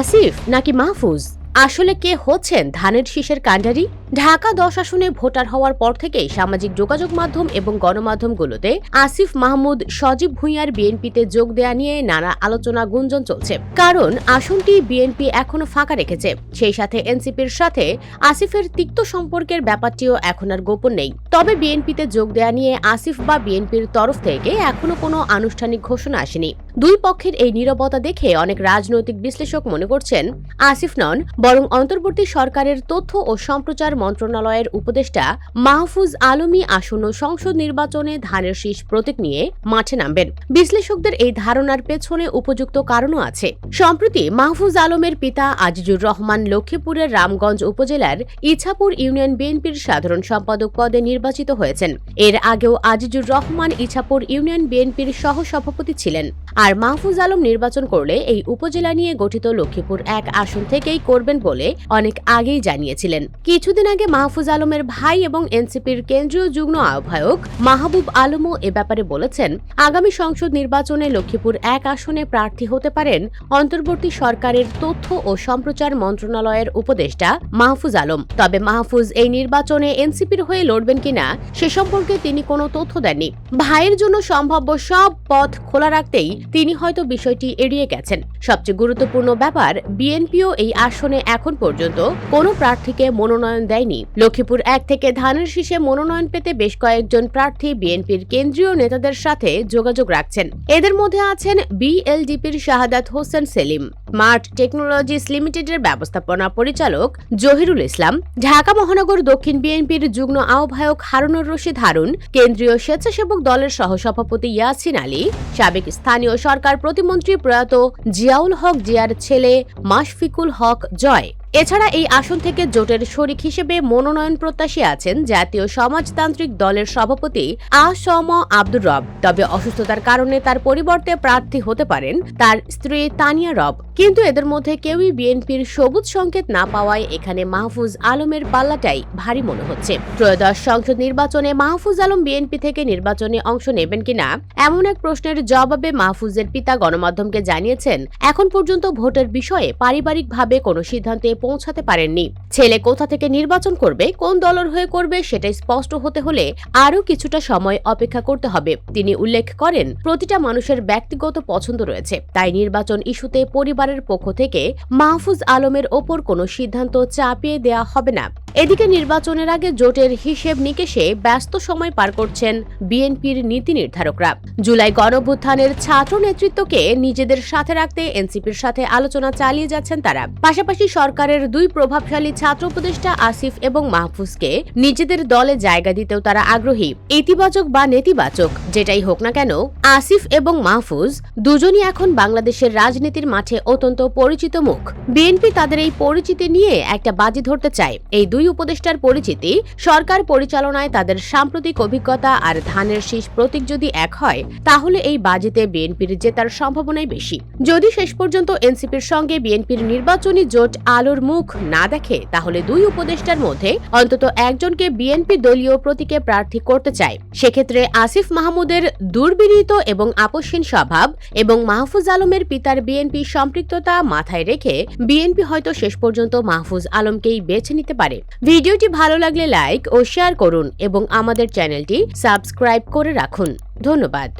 আসিফ নাকি মাহফুজ? আসলে কে হচ্ছেন ধানের শীষের কাণ্ডারি? ঢাকা দশ আসনে ভোটার হওয়ার পর থেকেই সামাজিক যোগাযোগ মাধ্যম এবং গণমাধ্যমগুলোতে আসিফ মাহমুদ, সজীব ভুঁইয়ার বিএনপিতে যোগ দেয়া নিয়ে নানা আলোচনা গুঞ্জন চলছে। কারণ আসনটি বিএনপি এখনও ফাঁকা রেখেছে। সেই সাথে এনসিপির সাথে আসিফের তিক্ত সম্পর্কের ব্যাপারটিও এখন আর গোপন নেই। তবে বিএনপিতে যোগ দেয়া নিয়ে আসিফ বা বিএনপির তরফ থেকে এখনও কোনো আনুষ্ঠানিক ঘোষণা আসেনি। দুই পক্ষের এই নীরবতা দেখে অনেক রাজনৈতিক বিশ্লেষক মনে করছেন, আসিফ নন, বরং অন্তর্বর্তী সরকারের তথ্য ও সম্প্রচার মন্ত্রণালয়ের উপদেষ্টা মাহফুজ আলমী আসন্ন সংসদ নির্বাচনে ধানের শীষ প্রতীক নিয়ে মাঠে নামবেন। বিশ্লেষকদের এই ধারণার পেছনে উপযুক্ত কারণও আছে। সম্প্রতি মাহফুজ আলমের পিতা আজিজুর রহমান লক্ষ্মীপুরের রামগঞ্জ উপজেলার ইছাপুর ইউনিয়ন বিএনপির সাধারণ সম্পাদক পদে নির্বাচিত হয়েছেন। এর আগেও আজিজুর রহমান ইছাপুর ইউনিয়ন বিএনপির সহ সভাপতি ছিলেন। আর মাহফুজ আলম নির্বাচন করলে এই উপজেলা নিয়ে গঠিত লক্ষ্মীপুর এক আসন থেকেই করবেন বলে অনেক আগেই জানিয়েছিলেন। কিছুদিন আগে মাহফুজ আলমের ভাই এবং এনসিপির কেন্দ্রীয় যুগ্ম আহ্বায়ক মাহবুব আলমও এ ব্যাপারে বলেছেন, আগামী সংসদ নির্বাচনে লক্ষ্মীপুর এক আসনে প্রার্থী হতে পারেন অন্তর্বর্তী সরকারের তথ্য ও সম্প্রচার মন্ত্রণালয়ের উপদেষ্টা মাহফুজ আলম। তবে মাহফুজ এই নির্বাচনে এনসিপির হয়ে লড়বেন কিনা সে সম্পর্কে তিনি কোনো তথ্য দেননি। ভাইয়ের জন্য সম্ভাব্য সব পথ খোলা রাখতেই তিনি হয়তো বিষয়টি এড়িয়ে গেছেন। সবচেয়ে গুরুত্বপূর্ণ ব্যাপার, বিএনপিও এই আসনে এখন পর্যন্ত কোনো প্রার্থীকে মনোনয়ন দেয়নি। লক্ষ্মীপুর এক থেকে ধানের শীষে মনোনয়ন পেতে বেশ কয়েকজন প্রার্থী বিএনপির কেন্দ্রীয় নেতাদের সাথে যোগাযোগ রাখছেন। এদের মধ্যে আছেন বিএলডিপির শাহাদাত হোসেন সেলিম। স্মার্ট টেকনোলজিস লিমিটেডের ব্যবস্থাপনা পরিচালক জহিরুল ইসলাম, ঢাকা মহানগর দক্ষিণ বিএনপির যুগ্ম আহ্বায়ক হারুনুর রশিদ হারুন, কেন্দ্রীয় স্বেচ্ছাসেবক দলের সহসভাপতি ইয়াসিন আলী, সাবেক স্থানীয় সরকার প্রতিমন্ত্রী প্রয়াত জিয়াউল হক জিয়ার ছেলে মাশফিকুল হক জয়। এছাড়া এই আসন থেকে জোটের শরিক হিসেবে মনোনয়ন প্রত্যাশী আছেন জাতীয় সমাজতান্ত্রিক দলের সভাপতি আ সম আব্দুর রব। তবে অসুস্থতার কারণে তার পরিবর্তে প্রার্থী হতে পারেন তার স্ত্রী তানিয়া রব। কিন্তু এদের মধ্যে কেউই বিএনপির সবুজ সংকেত না পাওয়ায় এখানে মাহফুজ আলমের পাল্লাটাই ভারী মনে হচ্ছে। ত্রয়োদশ সংসদ নির্বাচনে মাহফুজ আলম বিএনপি থেকে নির্বাচনে অংশ নেবেন কিনা, এমন এক প্রশ্নের জবাবে মাহফুজের পিতা গণমাধ্যমকে জানিয়েছেন, এখন পর্যন্ত ভোটের বিষয়ে পারিবারিকভাবে কোনো সিদ্ধান্তে পৌঁছাতে পারেননি। ছেলে কোথা থেকে নির্বাচন করবে, কোন দলের হয়ে করবে সেটাই স্পষ্ট হতে হলে আরও কিছুটা সময় অপেক্ষা করতে হবে। তিনি উল্লেখ করেন, প্রতিটা মানুষের ব্যক্তিগত পছন্দ রয়েছে, তাই নির্বাচন ইস্যুতে পরিবারের পক্ষ থেকে মাহফুজ আলমের ওপর কোনো সিদ্ধান্ত চাপিয়ে দেয়া হবে না। এদিকে নির্বাচনের আগে জোটের হিসেব নিকেশে ব্যস্ত সময় পার করছেন বিএনপির নীতি নির্ধারকরা। জুলাই গণভ্যুত্থানের ছাত্র নেতৃত্বকে নিজেদের সাথে রাখতে এনসিপির সাথে আলোচনা চালিয়ে যাচ্ছেন তারা। পাশাপাশি সরকারের দুই প্রভাবশালী ছাত্র উপদেষ্টা আসিফ এবং মাহফুজকে নিজেদের দলে জায়গা দিতেও তারা আগ্রহী। ইতিবাচক বা নেতিবাচক, যেটাই হোক না কেন, আসিফ এবং মাহফুজ দুজনই এখন বাংলাদেশের রাজনীতির মাঠে অত্যন্ত পরিচিত মুখ। বিএনপি তাদের এই পরিচিতি নিয়ে একটা বাজি ধরতে চায়। এই দুই উপদেষ্টার পরিচিতি সরকার পরিচালনায় তাদের সাম্প্রতিক অভিজ্ঞতা আর ধানের শীষ প্রতীক যদি এক হয়, তাহলে এই বাজিতে বিএনপির জেতার সম্ভাবনাই বেশি। যদি শেষ পর্যন্ত এনসিপির সঙ্গে বিএনপির নির্বাচনী জোট আলোর মুখ না দেখে, তাহলে দুই উপদেষ্টার মধ্যে অন্তত একজনকে বিএনপি দলীয় প্রতীকে প্রার্থী করতে চায়। সেক্ষেত্রে আসিফ মাহমুদের দুর্বিনীত এবং আপসহীন স্বভাব এবং মাহফুজ আলমের পিতার বিএনপি সম্পৃক্ততা মাথায় রেখে বিএনপি হয়তো শেষ পর্যন্ত মাহফুজ আলমকেই বেছে নিতে পারে। ভিডিওটি ভালো লাগলে লাইক ও শেয়ার করুন এবং আমাদের চ্যানেলটি সাবস্ক্রাইব করে রাখুন। ধন্যবাদ।